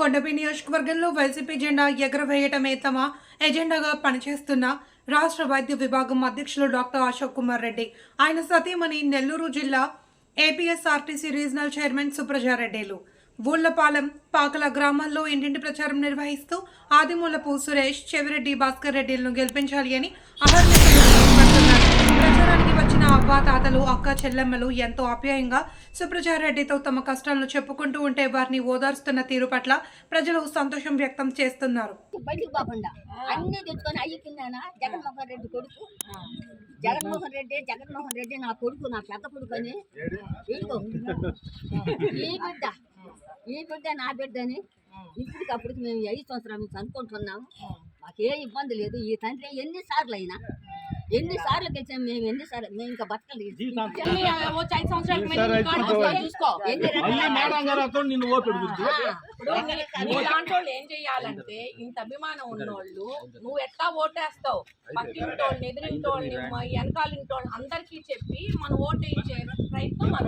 కొండపి నియోజకవర్గంలో వైసీపీ జెండా ఎగరవేయటమే తమ ఎజెండాగా పనిచేస్తున్న రాష్ట్ర వైద్య విభాగం అధ్యక్షులు డాక్టర్ అశోక్ కుమార్ రెడ్డి. ఆయన సతీమణి నెల్లూరు జిల్లా ఏపీఎస్ఆర్టీసీ రీజనల్ చైర్మన్ సుప్రజారెడ్డిలు. ఊళ్ళపాలెం పాకల గ్రామాల్లో ఇంటింటి ప్రచారం నిర్వహిస్తూ ఆదిమూలపు సురేష్ చెవిరెడ్డి భాస్కర్ రెడ్డిలను గెలిపించాలి అని అహర్నిశలు ప్రచారానికి వచ్చిన అక్క చెల్లెమ్మలు ఎంతో ఆప్యాయంగా సుప్రజారెడ్డితో తమ కష్టాలను చెప్పుకుంటూ ఉంటే వారిని ఓదార్స్తున్న తీరు పట్ల ప్రజలు సంతోషం వ్యక్తం చేస్తున్నారు. అన్ని తెచ్చుకొని అయ్యి జగన్మోహన్ రెడ్డి కొడుకు. జగన్మోహన్ రెడ్డి జగన్మోహన్ రెడ్డి నా కొడుకు నా పెద్ద కొడుకు అని. ఈ బిడ్డ ఈ బిడ్డ నా బిడ్డ అని ఇప్పటికప్పటికి మేము ఐదు సంవత్సరాలు నుంచి అనుకుంటున్నాము ఇబ్బంది లేదు. ఈ తండ్రి ఎన్నిసార్లు అయినా ఎన్నిసార్లు గెలిచాం మేము? ఎన్నిసార్లు మేము ఇంకా నీ దాంట్లో ఏం చెయ్యాలంటే ఇంత అభిమానం ఉన్నోళ్ళు నువ్వు ఎట్లా ఓటేస్తావు? పక్కింటోళ్ళని ఎదిరింటోళ్ళని వెనకాలింటోళ్ళని అందరికీ చెప్పి మనం ఓటు ఇచ్చే ప్రయత్నం మనం